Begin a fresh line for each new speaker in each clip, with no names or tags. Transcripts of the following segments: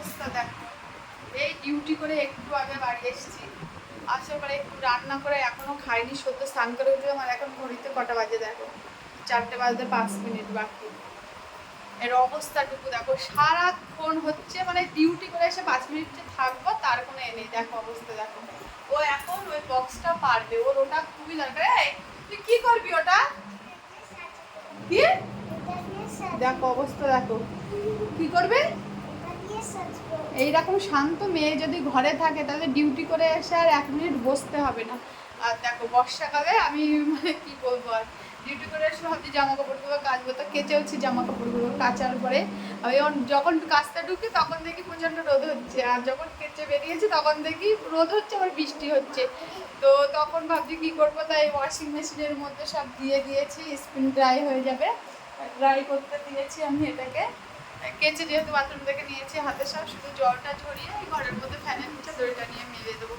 অবস্থা দেখো। এই ডিউটি করে একটু আগে বাড়ি এসেছি। আসার পরে একটু রান্না করে এখনও খাইনি সদ্য স্নান করে উঠে আমার এখন ঘড়িতে কটা বাজে দেখো। চারটে বাজতে পাঁচ মিনিট বাকি। এর অবস্থাটুকু দেখো সারাক্ষণ হচ্ছে মানে ডিউটি করে এসে পাঁচ মিনিট যে থাকব তার কোনো এ নেই। দেখো অবস্থা দেখো। ও এখন ওই বক্সটা পারবে ওর ওটা খুবই দরকার। তুই কি করবি ওটা? কি? দেখো অবস্থা দেখো। কি করবে? এইরকম শান্ত মেয়ে যদি ঘরে থাকে, তাহলে ডিউটি করে এসে আর এক মিনিট বসতে হবে না। আর দেখো, বর্ষাকালে আমি মানে কি বলব আর? ডিউটি করে এসে ভাবছি জামা কাপড়গুলো কাচবো। তো কেচেওছি জামা কাপড়গুলো কাচার পরে। যখন- যখন কাচতে ঢুকি, তখন দেখি প্রচণ্ড রোদ হচ্ছে। আর যখন কেচে বেরিয়েছি, তখন দেখি রোদ হচ্ছে, আবার বৃষ্টি হচ্ছে। তো তখন ভাবছি কি করব? তাই ওয়াশিং মেশিনের মধ্যে সব দিয়ে দিয়েছি স্পিন ড্রাই হয়ে যাবে। ড্রাই করতে দিয়েছি আমি এটাকে। কেচে যেহেতু বাথরুম থেকে নিয়েছি হাতে সব শুধু জলটা ঝরিয়ে ঘরের মধ্যে ফ্যানের নিচে দড়িটা নিয়ে মেলে দেবো।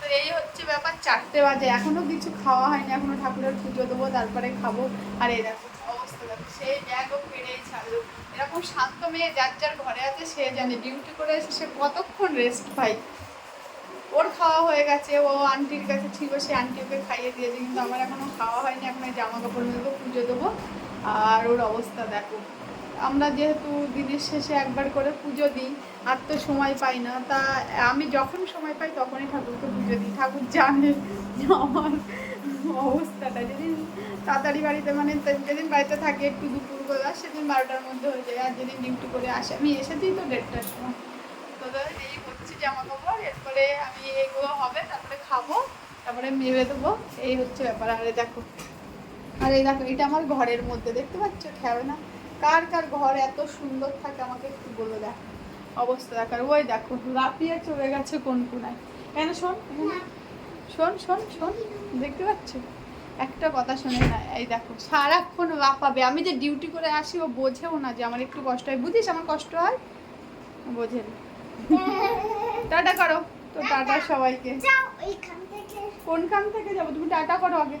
তো এই হচ্ছে ব্যাপার, চারটে বাজে, এখনও কিছু খাওয়া হয়নি, এখনও ঠাকুরের পুজো দেবো, তারপরে খাব। আর এই দেখো, অবস্থা দেখো, সেই ব্যাগও পেরেই ছাড়লো। এরকম শান্ত মেয়ে যার যার ঘরে আছে, সে জানে ডিউটি করে এসে সে কতক্ষণ রেস্ট পাই ওর খাওয়া হয়ে গেছে, ও আন্টির কাছে ছিল, সে আন্টি ওকে খাইয়ে দিয়েছে, কিন্তু আমার এখনও খাওয়া হয়নি, এখন জামা কাপড় নেব পুজো দেবো। আর ওর অবস্থা দেখো। আমরা যেহেতু দিনের শেষে একবার করে পুজো দিই, আর তো সময় পাই না, তা আমি যখন সময় পাই তখনই ঠাকুরকে পুজো দিই। ঠাকুর জানে আমার অবস্থাটা। যেদিন তাড়াতাড়ি বাড়িতে মানে যেদিন বাড়িতে থাকি একটু দুপুরবেলা, সেদিন বারোটার মধ্যে হয়ে যায়, আর যেদিন ডিউটি করে আসে, আমি এসেছি তো দেড়টার সময়। তো এই হচ্ছে জামা কাপড় এরপরে আমি এইগুলো হবে, তারপরে খাব, তারপরে মেরে দেবো, এই হচ্ছে ব্যাপার। আরে দেখো, আর এই দেখো, এটা আমার ঘরের মধ্যে, দেখতে পাচ্ছ? খেয়াল না কার কার ঘর এত সুন্দর থাকে আমাকে একটু বলে দেখ। অবস্থা দেখার। ওই দেখো লাপিয়ে চলে গেছে কোন কোনায়। কেন শোন। শোন শোন শোন দেখতে পাচ্ছ? একটা কথা শোনে না এই দেখো সারাক্ষণ লাফাবে আমি যে ডিউটি করে আসি ও বোঝেও না যে আমার একটু কষ্ট হয়। বুঝিস আমার কষ্ট হয়? বোঝে না। টাটা করো। তো টাটা সবাইকে। কোনখান থেকে যাব? তুমি টাটা করো আগে।